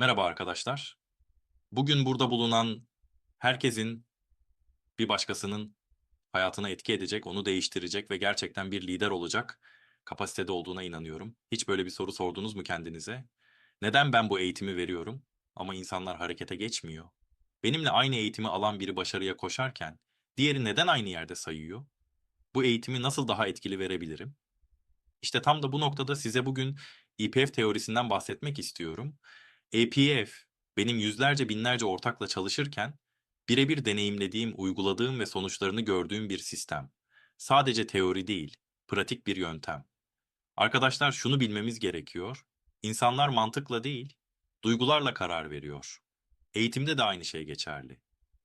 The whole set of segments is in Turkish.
Merhaba arkadaşlar. Bugün burada bulunan herkesin bir başkasının hayatına etki edecek, onu değiştirecek ve gerçekten bir lider olacak kapasitede olduğuna inanıyorum. Hiç böyle bir soru sordunuz mu kendinize? Neden ben bu eğitimi veriyorum ama insanlar harekete geçmiyor? Benimle aynı eğitimi alan biri başarıya koşarken diğeri neden aynı yerde sayıyor? Bu eğitimi nasıl daha etkili verebilirim? İşte tam da bu noktada size bugün EPF teorisinden bahsetmek istiyorum. EPF benim yüzlerce binlerce ortakla çalışırken birebir deneyimlediğim, uyguladığım ve sonuçlarını gördüğüm bir sistem. Sadece teori değil, pratik bir yöntem. Arkadaşlar şunu bilmemiz gerekiyor. İnsanlar mantıkla değil, duygularla karar veriyor. Eğitimde de aynı şey geçerli.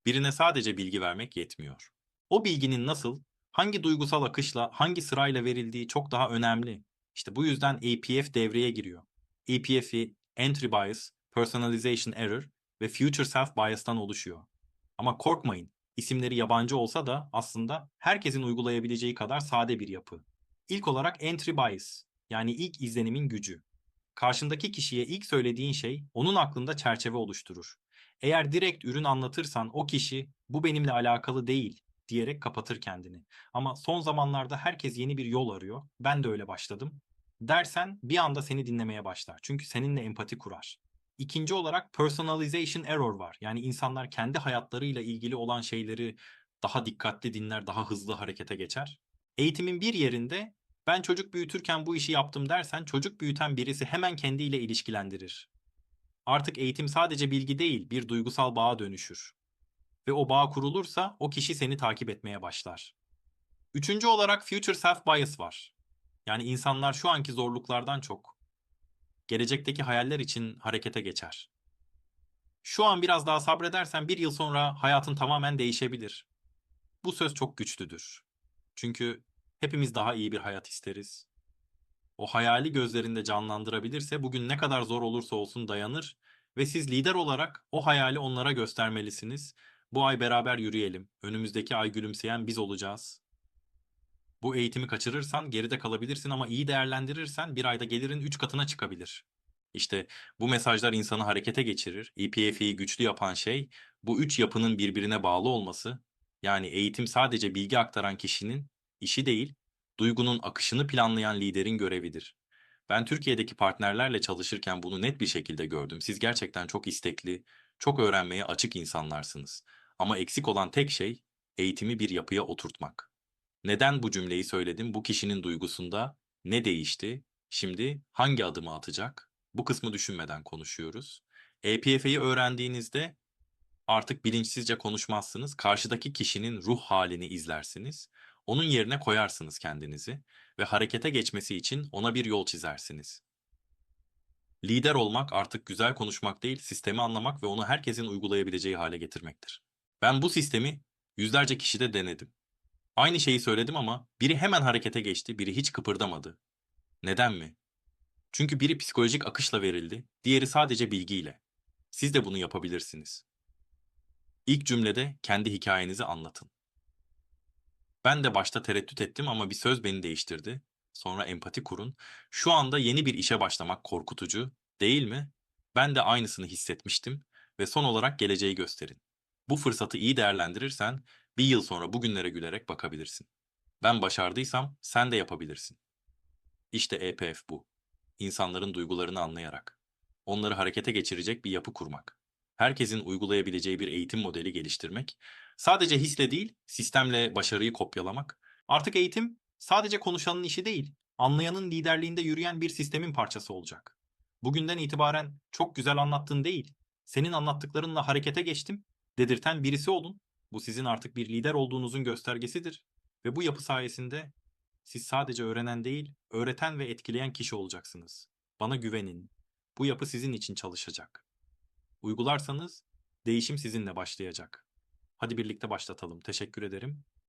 Birine sadece bilgi vermek yetmiyor. O bilginin nasıl, hangi duygusal akışla, hangi sırayla verildiği çok daha önemli. İşte bu yüzden APF devreye giriyor. APF'i Entry Bias, Personalization Error ve Future Self Bias'tan oluşuyor. Ama korkmayın, isimleri yabancı olsa da aslında herkesin uygulayabileceği kadar sade bir yapı. İlk olarak Entry Bias, yani ilk izlenimin gücü. Karşındaki kişiye ilk söylediğin şey onun aklında çerçeve oluşturur. Eğer direkt ürün anlatırsan o kişi bu benimle alakalı değil diyerek kapatır kendini. Ama son zamanlarda herkes yeni bir yol arıyor. Ben de öyle başladım. Dersen bir anda seni dinlemeye başlar. Çünkü seninle empati kurar. İkinci olarak personalization error var. Yani insanlar kendi hayatlarıyla ilgili olan şeyleri daha dikkatli dinler, daha hızlı harekete geçer. Eğitimin bir yerinde ben çocuk büyütürken bu işi yaptım dersen çocuk büyüten birisi hemen kendiyle ilişkilendirir. Artık eğitim sadece bilgi değil, bir duygusal bağa dönüşür. Ve o bağ kurulursa o kişi seni takip etmeye başlar. Üçüncü olarak future self bias var. Yani insanlar şu anki zorluklardan çok gelecekteki hayaller için harekete geçer. Şu an biraz daha sabredersen bir yıl sonra hayatın tamamen değişebilir. Bu söz çok güçlüdür. Çünkü hepimiz daha iyi bir hayat isteriz. O hayali gözlerinde canlandırabilirse bugün ne kadar zor olursa olsun dayanır ve siz lider olarak o hayali onlara göstermelisiniz. Bu ay beraber yürüyelim. Önümüzdeki ay gülümseyen biz olacağız. Bu eğitimi kaçırırsan geride kalabilirsin ama iyi değerlendirirsen bir ayda gelirin 3 katına çıkabilir. İşte bu mesajlar insanı harekete geçirir. EPF'yi güçlü yapan şey bu üç yapının birbirine bağlı olması. Yani eğitim sadece bilgi aktaran kişinin işi değil, duygunun akışını planlayan liderin görevidir. Ben Türkiye'deki partnerlerle çalışırken bunu net bir şekilde gördüm. Siz gerçekten çok istekli, çok öğrenmeye açık insanlarsınız. Ama eksik olan tek şey eğitimi bir yapıya oturtmak. Neden bu cümleyi söyledim? Bu kişinin duygusunda ne değişti? Şimdi hangi adımı atacak? Bu kısmı düşünmeden konuşuyoruz. EPF'yi öğrendiğinizde artık bilinçsizce konuşmazsınız. Karşıdaki kişinin ruh halini izlersiniz. Onun yerine koyarsınız kendinizi ve harekete geçmesi için ona bir yol çizersiniz. Lider olmak artık güzel konuşmak değil, sistemi anlamak ve onu herkesin uygulayabileceği hale getirmektir. Ben bu sistemi yüzlerce kişide denedim. Aynı şeyi söyledim ama biri hemen harekete geçti, biri hiç kıpırdamadı. Neden mi? Çünkü biri psikolojik akışla verildi, diğeri sadece bilgiyle. Siz de bunu yapabilirsiniz. İlk cümlede kendi hikayenizi anlatın. Ben de başta tereddüt ettim ama bir söz beni değiştirdi. Sonra empati kurun. Şu anda yeni bir işe başlamak korkutucu, değil mi? Ben de aynısını hissetmiştim ve son olarak geleceği gösterin. Bu fırsatı iyi değerlendirirsen bir yıl sonra bugünlere gülerek bakabilirsin. Ben başardıysam sen de yapabilirsin. İşte EPF bu. İnsanların duygularını anlayarak. Onları harekete geçirecek bir yapı kurmak. Herkesin uygulayabileceği bir eğitim modeli geliştirmek. Sadece hisle değil, sistemle başarıyı kopyalamak. Artık eğitim sadece konuşanın işi değil, anlayanın liderliğinde yürüyen bir sistemin parçası olacak. Bugünden itibaren çok güzel anlattın değil, senin anlattıklarınla harekete geçtim dedirten birisi olun. Bu sizin artık bir lider olduğunuzun göstergesidir. Ve bu yapı sayesinde siz sadece öğrenen değil, öğreten ve etkileyen kişi olacaksınız. Bana güvenin. Bu yapı sizin için çalışacak. Uygularsanız değişim sizinle başlayacak. Hadi birlikte başlatalım. Teşekkür ederim.